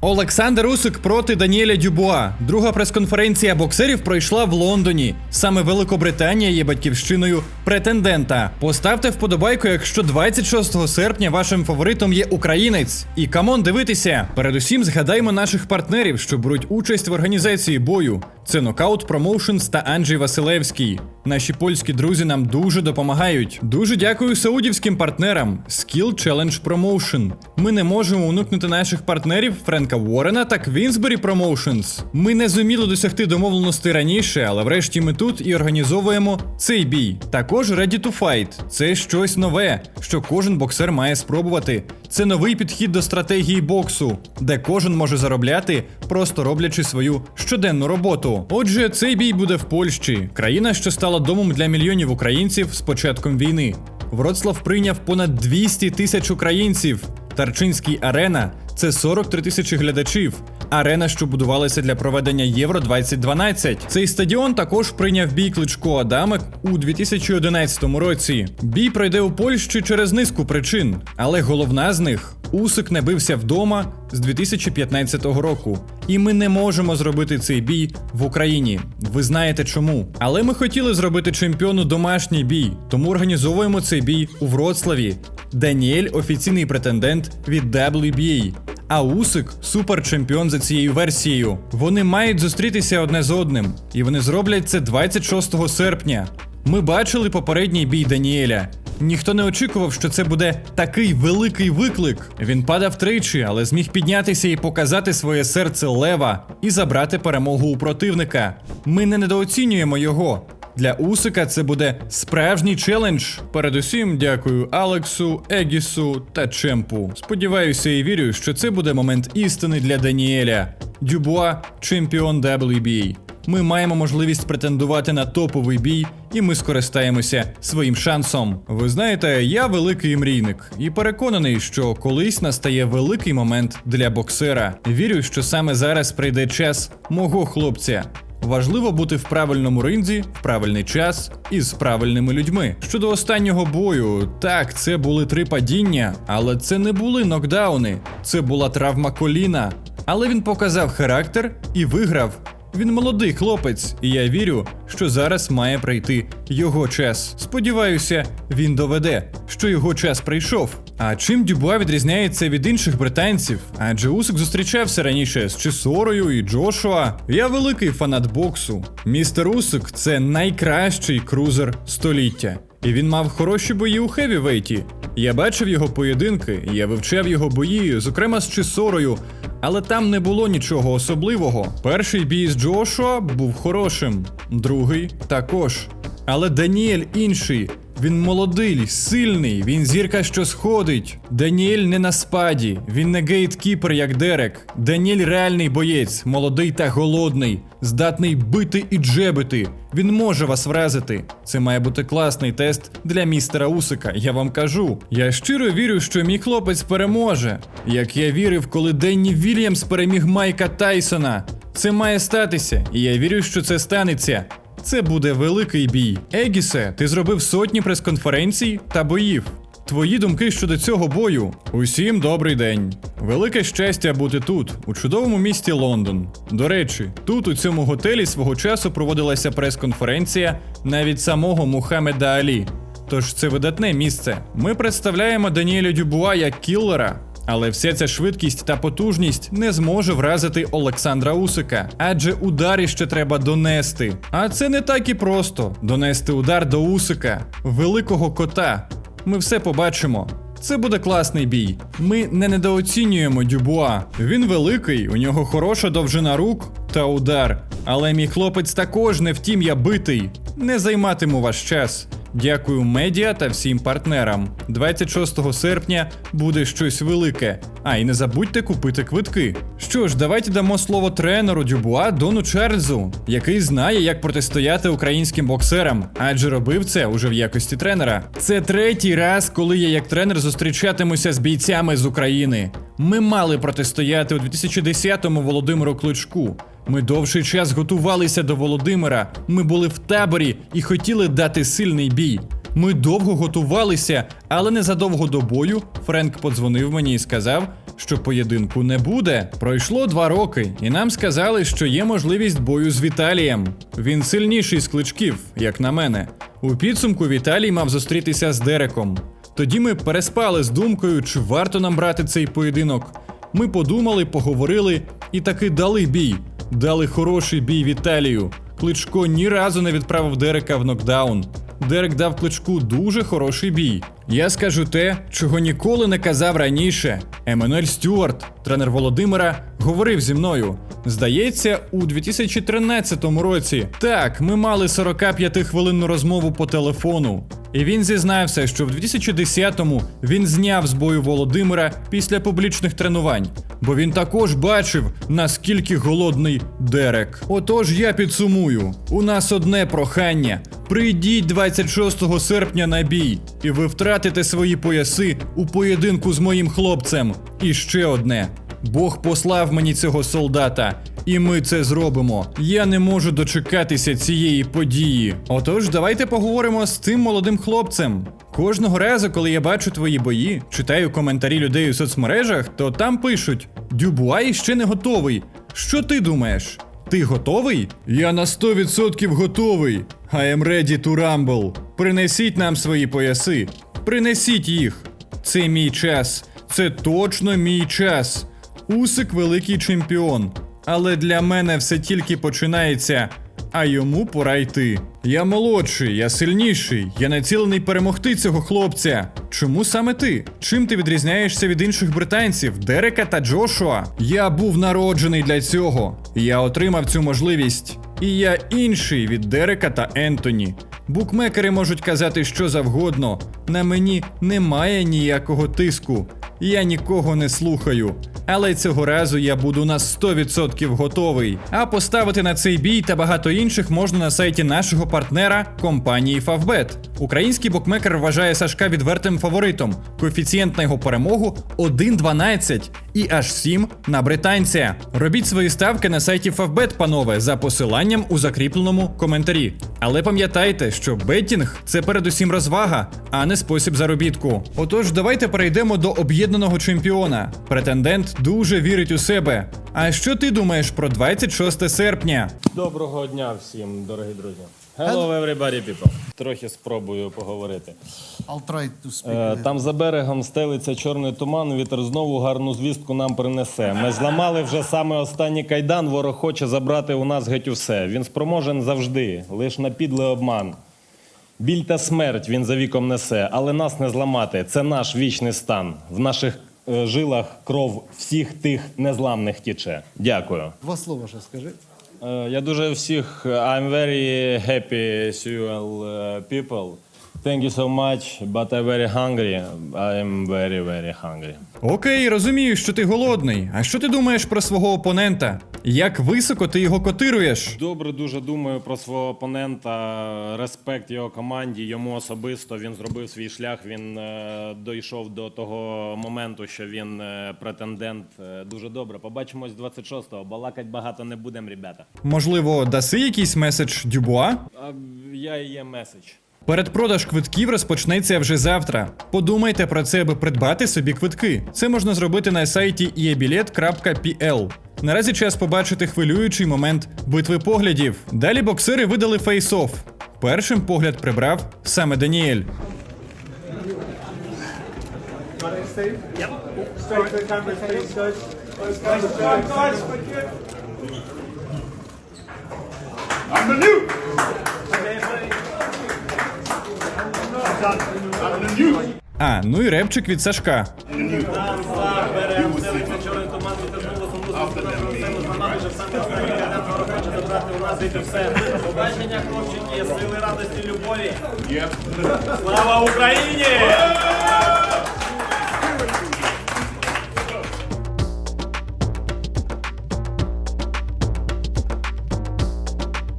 Олександр Усик проти Даніеля Дюбуа. Друга прес-конференція боксерів пройшла в Лондоні. Саме Великобританія є батьківщиною претендента. Поставте вподобайку, якщо 26 серпня вашим фаворитом є українець. І камон дивитися. Передусім згадаймо наших партнерів, що беруть участь в організації бою. Це Knockout Promotions та Анджій Василевський. Наші польські друзі нам дуже допомагають. Дуже дякую саудівським партнерам Skill Challenge Promotion. Ми не можемо уникнути наших партнерів Френка Уоррена та Queensberry Promotions. Ми не зуміли досягти домовленостей раніше, але врешті ми тут і організовуємо цей бій. Також Ready to Fight. Це щось нове, що кожен боксер має спробувати. Це новий підхід до стратегії боксу, де кожен може заробляти, просто роблячи свою щоденну роботу. Отже, цей бій буде в Польщі, країна, що стала домом для мільйонів українців з початком війни. Вроцлав прийняв понад 200 тисяч українців. Тарчинський арена це 43 тисячі глядачів. Арена, що будувалася для проведення Євро 2012. Цей стадіон також прийняв бій Кличко Адамик у 2011 році. Бій пройде у Польщі через низку причин, але головна з них Усик не бився вдома з 2015 року. І ми не можемо зробити цей бій в Україні. Ви знаєте чому. Але ми хотіли зробити чемпіону домашній бій, тому організовуємо цей бій у Вроцлаві. Даніель офіційний претендент від WBA. А Усик суперчемпіон за цією версією. Вони мають зустрітися одне з одним, і вони зроблять це 26 серпня. Ми бачили попередній бій Даніеля. Ніхто не очікував, що це буде такий великий виклик. Він падав тричі, але зміг піднятися і показати своє серце лева і забрати перемогу у противника. Ми не недооцінюємо його. Для Усика це буде справжній челендж. Передусім, дякую Алексу, Егісу та Чемпу. Сподіваюся і вірю, що це буде момент істини для Даніеля. Дюбуа чемпіон WBA. Ми маємо можливість претендувати на топовий бій, і ми скористаємося своїм шансом. Ви знаєте, я великий мрійник і переконаний, що колись настає великий момент для боксера. Вірю, що саме зараз прийде час мого хлопця. Важливо бути в правильному ринзі, в правильний час і з правильними людьми. Щодо останнього бою, так, це були три падіння, але це не були нокдауни, це була травма коліна. Але він показав характер і виграв. Він молодий хлопець, і я вірю, що зараз має прийти його час. Сподіваюся, він доведе, що його час прийшов. А чим Дюбуа відрізняється від інших британців? Адже Усик зустрічався раніше з Чесорою і Джошуа. Я великий фанат боксу. Містер Усик це найкращий крузер століття. І він мав хороші бої у хевівейті. Я бачив його поєдинки, я вивчав його бої, зокрема з Чесорою, але там не було нічого особливого. Перший бій з Джошуа був хорошим, другий також. Але Даніель інший. Він молодий, сильний, він зірка, що сходить. Даніель не на спаді, він не гейткіпер, як Дерек. Даніель реальний боєць, молодий та голодний, здатний бити і джебити. Він може вас вразити. Це має бути класний тест для містера Усика. Я вам кажу. Я щиро вірю, що мій хлопець переможе. Як я вірив, коли Денні Вільямс переміг Майка Тайсона. Це має статися, і я вірю, що це станеться. Це буде великий бій. Егісе, ти зробив сотні прес-конференцій та боїв. Твої думки щодо цього бою. Усім добрий день. Велике щастя бути тут, у чудовому місті Лондон. До речі, тут, у цьому готелі, свого часу проводилася прес-конференція навіть самого Мухаммеда Алі. Тож це видатне місце. Ми представляємо Даніеля Дюбуа як кіллера. Але вся ця швидкість та потужність не зможе вразити Олександра Усика, адже удар ще треба донести. А це не так і просто донести удар до Усика, великого кота. Ми все побачимо. Це буде класний бій. Ми не недооцінюємо Дюбуа. Він великий, у нього хороша довжина рук та удар. Але мій хлопець також не втім я битий. Не займатиму ваш час. Дякую медіа та всім партнерам. 26 серпня буде щось велике. А і не забудьте купити квитки. Що ж, давайте дамо слово тренеру Дюбуа Дону Чарльзу, який знає, як протистояти українським боксерам, адже робив це уже в якості тренера. Це третій раз, коли я як тренер зустрічатимуся з бійцями з України. Ми мали протистояти у 2010-му Володимиру Кличку. Ми довший час готувалися до Володимира. Ми були в таборі і хотіли дати сильний бій. Ми довго готувалися, але незадовго до бою Френк подзвонив мені і сказав, що поєдинку не буде. Пройшло два роки, і нам сказали, що є можливість бою з Віталієм. Він сильніший з кличків, як на мене. У підсумку Віталій мав зустрітися з Дереком. Тоді ми переспали з думкою, чи варто нам брати цей поєдинок. Ми подумали, поговорили і таки дали бій. Дали хороший бій Віталію. Кличко ні разу не відправив Дерека в нокдаун. Дерек дав кличку дуже хороший бій. Я скажу те, чого ніколи не казав раніше. Еммануель Стюарт, тренер Володимира, говорив зі мною. Здається, у 2013 році. Так, ми мали 45-хвилинну розмову по телефону. І він зізнався, що в 2010-му він зняв з бою Володимира після публічних тренувань, бо він також бачив, наскільки голодний Дерек. Отож, я підсумую: у нас одне прохання: прийдіть 26 серпня на бій, і ви втратите свої пояси у поєдинку з моїм хлопцем. І ще одне. Бог послав мені цього солдата, і ми це зробимо. Я не можу дочекатися цієї події. Отож, давайте поговоримо з цим молодим хлопцем. Кожного разу, коли я бачу твої бої, читаю коментарі людей у соцмережах, то там пишуть: Дюбуа іще не готовий. Що ти думаєш? Ти готовий? Я на 100% готовий. I am ready to rumble. Принесіть нам свої пояси. Принесіть їх. Це мій час. Це точно мій час. Усик великий чемпіон. Але для мене все тільки починається, а йому пора йти. Я молодший, я сильніший, я націлений перемогти цього хлопця. Чому саме ти? Чим ти відрізняєшся від інших британців, Дерека та Джошуа? Я був народжений для цього. Я отримав цю можливість. І я інший від Дерека та Ентоні. Букмекери можуть казати що завгодно. На мені немає ніякого тиску. Я нікого не слухаю. Але цього разу я буду на 100% готовий. А поставити на цей бій та багато інших можна на сайті нашого партнера компанії Favbet. Український букмекер вважає Сашка відвертим фаворитом. Коефіцієнт на його перемогу 1,12 і аж 7 на британця. Робіть свої ставки на сайті Favbet, панове, за посиланням у закріпленому коментарі. Але пам'ятайте, що беттінг це передусім розвага, а не спосіб заробітку. Отож, давайте перейдемо до об'єднаного чемпіона. Претендент дуже вірить у себе. А що ти думаєш про 26 серпня? Доброго дня всім, дорогі друзі. Hello, everybody, people. Трохи спробую поговорити. I'll try to speak. Е, Там за берегом стелиться чорний туман, вітер знову гарну звістку нам принесе. Ми зламали вже саме останній кайдан, ворог хоче забрати у нас геть усе. Він спроможен завжди, лиш на підлий обман. Біль та смерть він за віком несе, але нас не зламати. Це наш вічний стан. В наших жилах кров всіх тих незламних тіче. Дякую. Два слова ще скажи. Е, Я дуже всіх е, I'm very happy all people. Thank you so much, but I'm very hungry. I'm very, very hungry. Окей, розумію, що ти голодний. А що ти думаєш про свого опонента? Як високо ти його котируєш? Добре, дуже думаю про свого опонента. Респект його команді, йому особисто. Він зробив свій шлях. Він е, дійшов до того моменту, що він е, претендент. Е, дуже добре. Побачимось 26-го. Балакать багато не будемо, ребята. Можливо, даси якийсь меседж Дюбуа? А я і є меседж. Передпродаж квитків розпочнеться вже завтра. Подумайте про це, аби придбати собі квитки. Це можна зробити на сайті iebilet.pl. Наразі час побачити хвилюючий момент битви поглядів. Далі боксери видали фейс-офф. Першим погляд прибрав саме Даніель. I'm the new. А, ну і репчик від Сашка. Побачення, хлопчики, сили радості, любові. Слава Україні!